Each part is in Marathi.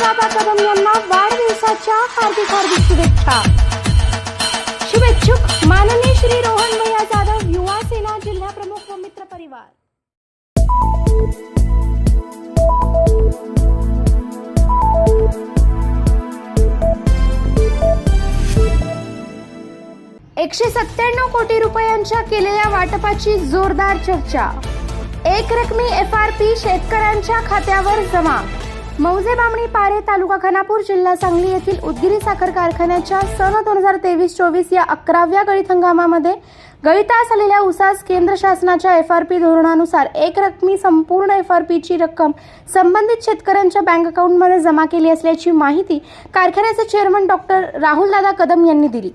दादा कदम यांना वाढदिवसाच्या हार्दिक हार्दिक शुभेच्छा. शुभेच्छुक माननीय श्री रोहन भैया जाधव युवा सेना जिल्हा प्रमुख व मित्र परिवार. एकशे सत्त्याण्णव कोटी रुपयांच्या केलेल्या वाटपाची जोरदार चर्चा. एक रकमी एफ आर पी शेतकऱ्यांच्या खात्यावर जमा. मौजे बामणी पारे तालुका खानापूर जिल्हा सांगली येथील उदगिरी साखर कारखान्याच्या सन दोन हजार तेवीस चोवीस या अकराव्या गळीत हंगामामध्ये गळीतास आलेल्या उसास केंद्र शासनाच्या एफ आर पी धोरणानुसार एक रकमी संपूर्ण एफ आर पीची रक्कम संबंधित शेतकऱ्यांच्या बँक अकाउंटमध्ये जमा केली असल्याची माहिती कारखान्याचे चेअरमन डॉक्टर राहुलदादा कदम यांनी दिली.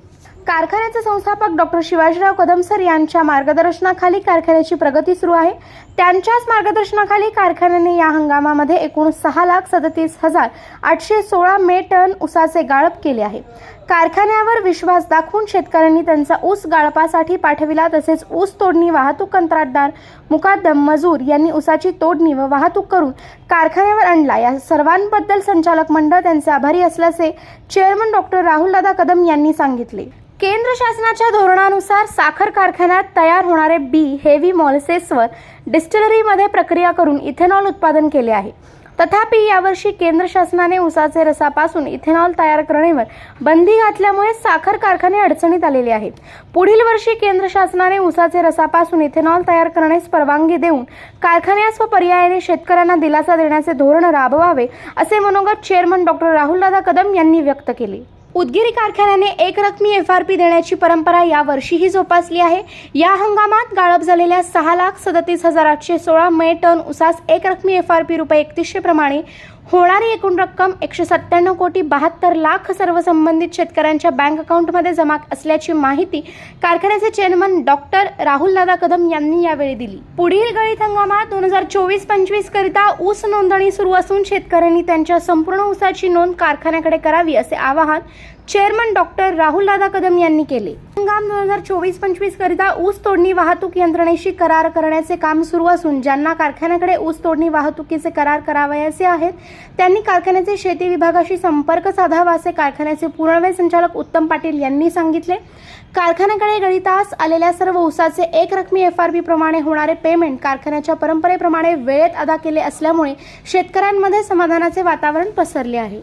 कारखान्याचे संस्थापक डॉक्टर शिवाजीराव कदमसर यांच्या मार्गदर्शनाखाली कारखान्याची प्रगती सुरू आहे. त्यांच्याच मार्गदर्शनाखाली कारखान्याने या हंगामामध्ये एकूण सहा लाख सदतीस हजार आठशे सोळा मे टन उसाचे गाळप केले आहे. कारखान्यावर विश्वास दाखवून शेतकऱ्यांनी त्यांचा ऊस गाळपासाठी पाठविला तसेच ऊस तोडणी वाहतूक कंत्राटदार मुकादम मजूर यांनी ऊसाची तोडणी व वाहतूक करून कारखान्यावर आणला. या सर्वांबद्दल संचालक मंडळ त्यांचे आभारी असल्याचे चेअरमन डॉक्टर राहुलदादा कदम यांनी सांगितले. केंद्र शासनाच्या धोरणानुसार साखर कारखान्यात तयार होणारे बी हेवी मॉलसेसवर डिस्टिलरीमध्ये प्रक्रिया करून इथेनॉल उत्पादन केले आहे. तथापि यावर्षी केंद्र शासनाने उसाचे रसापासून इथेनॉल तयार करण्यावर बंदी घातल्यामुळे साखर कारखाने अडचणीत आलेले आहेत. पुढील वर्षी केंद्र शासनाने उसाचे रसापासून इथेनॉल तयार करण्यास परवानगी देऊन कारखान्यास व पर्यायाने शेतकऱ्यांना दिलासा देण्याचे धोरण राबवावे असे मनोगत चेअरमन डॉक्टर राहुलदादा कदम यांनी व्यक्त केले. उदगिरी कारखान्याने एक रकमी एफ आर पी देण्याची परंपरा यावर्षीही जोपासली आहे. या हंगामात गाळप झालेल्या सहा लाख सदतीस हजार आठशे सोळा मे टन उसास एक रकमी एफ आर पी रुपये एकतीसशे प्रमाणे होणारी एकूण रक्कम एकशे सत्त्याण्णव कोटी बहात्तर लाख सर्व संबंधित शेतकऱ्यांच्या बँक अकाउंटमध्ये जमा असल्याची माहिती कारखान्याचे चेअरमन डॉक्टर राहुल दादा कदम यांनी यावेळी दिली. पुढील गळीत हंगामात दोन हजार चोवीस पंचवीस करिता ऊस नोंदणी सुरू असून शेतकऱ्यांनी त्यांच्या संपूर्ण ऊसाची नोंद कारखान्याकडे करावी असे आवाहन चेअरमन डॉक्टर राहुल दादा कदम यांनी केले. हंगाम दोन हजार चोवीस पंचवीस करिता ऊस तोडणी वाहतूक यंत्रणेशी करार करण्याचे काम सुरू असून ज्यांना कारखान्याकडे ऊस तोडणी वाहतुकीचे करार करावयाचे आहेत त्यांनी कारखान्याचे शेती विभागाशी संपर्क साधावा असे कारखान्याचे पूर्णवेळ संचालक उत्तम पाटील यांनी सांगितले. कारखान्याकडे गळीतास आलेल्या सर्व ऊसाचे एक रकमी एफ आर पी प्रमाणे होणारे पेमेंट कारखान्याच्या परंपरेप्रमाणे वेळेत अदा केले असल्यामुळे शेतकऱ्यांमध्ये समाधानाचे वातावरण पसरले आहे.